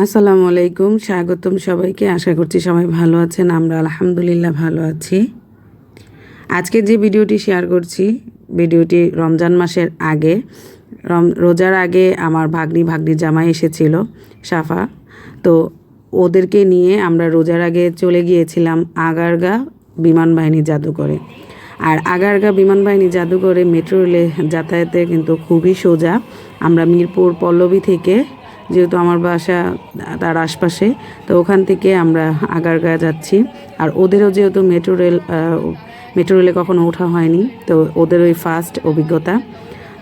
আসসালামু আলাইকুম, স্বাগতম সবাইকে। আশা করছি সবাই ভালো আছেন, আমরা আলহামদুলিল্লাহ ভালো আছি। আজকে যে ভিডিওটি শেয়ার করছি, ভিডিওটি রমজান মাসের আগে, রম, রোজার আগে আমার ভাগ্নি ভাগ্নি জামাই এসেছিল, সাফা। তো ওদেরকে নিয়ে আমরা রোজার আগে চলে গিয়েছিলাম আগারগা বিমান বাহিনী জাদুঘরে। আর আগারগা বিমান বাহিনী জাদুঘরে মেট্রো রেলে যাতায়াতে কিন্তু খুবই সোজা। আমরা মিরপুর, পল্লবী থেকে যেহেতু আমার বাসা তার আশপাশে, তো ওখান থেকে আমরা আগারগা যাচ্ছি। আর ওদেরও যেহেতু মেট্রো রেল মেট্রো রেলে কখনো ওঠা হয়নি, তো ওদের ওই ফার্স্ট অভিজ্ঞতা।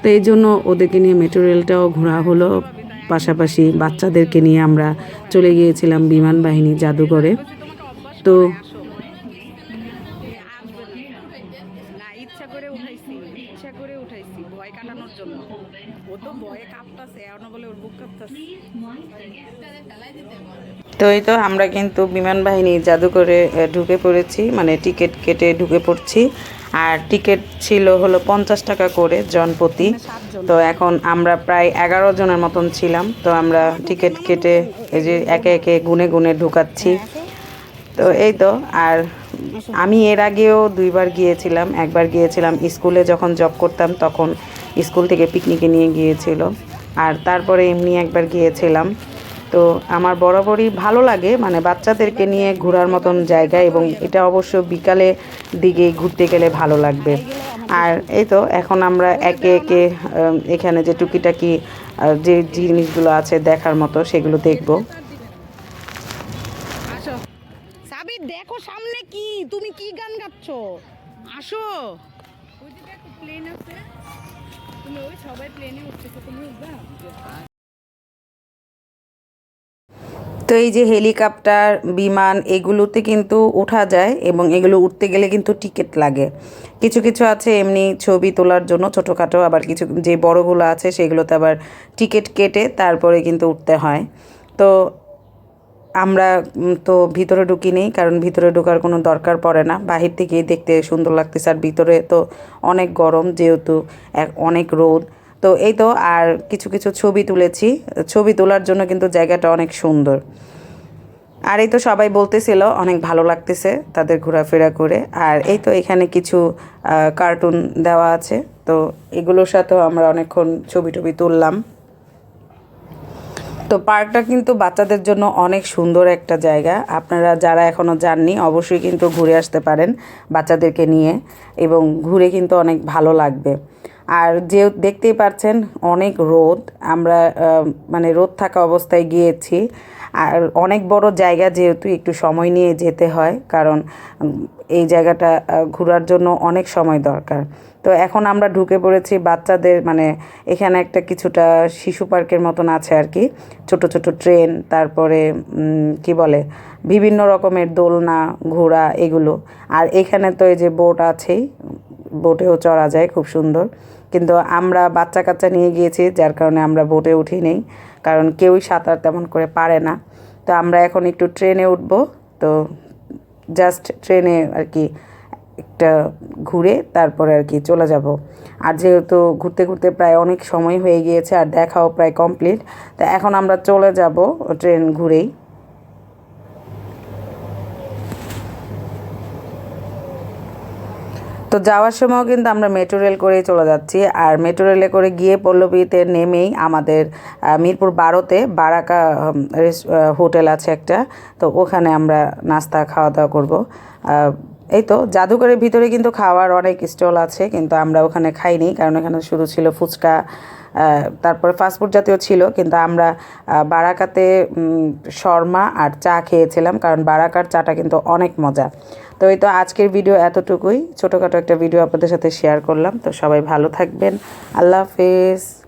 তো এই জন্য ওদেরকে নিয়ে মেট্রো রেলটাও ঘোরা হলো। পাশাপাশি বাচ্চাদেরকে নিয়ে আমরা চলে গিয়েছিলাম বিমান বাহিনী জাদুঘরে। তো করে উঠাইছি ইচ্ছা করে উঠাইছি ভয় কাটানোর জন্য। ও তো ভয়ে কাঁপতাছে এমন বলে ওর বুক কাঁপতাছে। তো এই তো আমরা কিন্তু বিমান বাহিনী জাদুঘরে ঢুকে পড়েছি মানে টিকিট কেটে ঢুকে পড়ছি। আর টিকিট ছিল হলো পঞ্চাশ টাকা করে জনপ্রতি তো এখন আমরা প্রায় এগারো জনের মতন ছিলাম। তো আমরা টিকিট কেটে এই যে একে একে গুনে গুনে ঢুকাচ্ছি। তো এই তো আর আমি এর আগেও দুইবার গিয়েছিলাম, একবার গিয়েছিলাম স্কুলে যখন জব করতাম তখন স্কুল থেকে পিকনিকে নিয়ে গিয়েছিল। আর তারপরে এমনি একবার গিয়েছিলাম। তো আমার বরাবরই ভালো লাগে মানে বাচ্চাদেরকে নিয়ে ঘোরার মতন জায়গা এবং এটা অবশ্য বিকালে দিকে ঘুরতে গেলে ভালো লাগবে। আর এই তো এখন আমরা একে একে এখানে যে টুকিটাকি যে জিনিসগুলো আছে দেখার মতো সেগুলো দেখব। সাবির দেখো সামনে কি? তুমি কি গান গাচ্ছ? আসো। ওই যে দেখো প্লেন আছে। তুমি ওই সবাই প্লেনে উঠতেছো তুমি উঠবা তো এই যে হেলিকপ্টার বিমান এগুলোতে কিন্তু ওঠা যায় এবং এগুলো উঠতে গেলে কিন্তু টিকিট লাগে। কিছু কিছু আছে এমনি ছবি তোলার জন্য ছোটোখাটো আবার কিছু যে বড়গুলো আছে সেগুলোতে আবার টিকিট কেটে তারপরে কিন্তু উঠতে হয়। তো আমরা তো ভিতরে ঢুকি নেই, কারণ ভিতরে ঢোকার কোনো দরকার পড়ে না। বাহির থেকেই দেখতে সুন্দর লাগতেছে, আর ভিতরে তো অনেক গরম যেহেতু অনেক রোদ। তো এই তো, আর কিছু কিছু ছবি তুলেছি। ছবি তোলার জন্য কিন্তু জায়গাটা অনেক সুন্দর। আর এই তো সবাই বলতেছিল, অনেক ভালো লাগতেছে তাদের ঘোরাফেরা করে। আর এই তো এখানে কিছু কার্টুন দেওয়া আছে। তো এগুলোর সাথেও আমরা অনেকক্ষণ ছবি টবি তুললাম। তো পার্কটা কিন্তু বাচ্চাদের জন্য অনেক সুন্দর একটা জায়গা। আপনারা যারা এখনও যাননি, অবশ্যই কিন্তু ঘুরে আসতে পারেন বাচ্চাদেরকে নিয়ে এবং ঘুরে কিন্তু অনেক ভালো লাগবে। আর যে দেখতেই পাচ্ছেন, অনেক রোদ। আমরা মানে রোদ থাকা অবস্থায় গিয়েছি। আর অনেক বড় জায়গা যেহেতু একটু সময় নিয়ে যেতে হয়, কারণ এই জায়গাটা ঘোরার জন্য অনেক সময় দরকার। তো এখন আমরা ঢুকে পড়েছি বাচ্চাদের মানে এখানে একটা কিছুটা শিশু পার্কের মতন আছে আর কি। ছোট ছোট ট্রেন, তারপরে কি বলে, বিভিন্ন রকমের দোলনা, ঘোড়া, এগুলো। আর এখানে তো এই যে বোট আছেই বোটেও চড়া যায়, খুব সুন্দর। কিন্তু আমরা বাচ্চা কাচ্চা নিয়ে গিয়েছি, যার কারণে আমরা বোটে উঠি নেই, কারণ কেউই সাঁতার তেমন করে পারে না। তো আমরা এখন একটু ট্রেনে উঠবো, তো জাস্ট ট্রেনে আর কি একটা ঘুরে তারপরে আর কি চলে যাব। আর যেহেতু ঘুরতে ঘুরতে প্রায় অনেক সময় হয়ে গিয়েছে, আর দেখাও প্রায় কমপ্লিট তো এখন আমরা চলে যাব ট্রেন ঘুরেই। তো যাওয়ার সময়ও কিন্তু আমরা মেট্রো রেল করেই চলে যাচ্ছি। আর মেট্রো রেলে করে গিয়ে পল্লবীতে নেমেই আমাদের মিরপুর বারোতে বারাকা হোটেল আছে একটা। তো ওখানে আমরা নাস্তা খাওয়া দাওয়া করব এই তো, জাদুঘরের ভিতরে কিন্তু খাওয়ার অনেক স্টল আছে, কিন্তু আমরা ওখানে খাইনি, কারণ এখানে শুরু ছিল ফুচকা তারপরে ফাস্টফুড জাতীয় ছিল, কিন্তু আমরা বারাকাতে শর্মা আর চা খেয়েছিলাম, কারণ বারাকার চাটা কিন্তু অনেক মজা। তো এই তো আজকের ভিডিও এতটুকুই, ছোটোখাটো একটা ভিডিও আপনাদের সাথে শেয়ার করলাম, তো সবাই ভালো থাকবেন, আল্লাহ হাফেজ।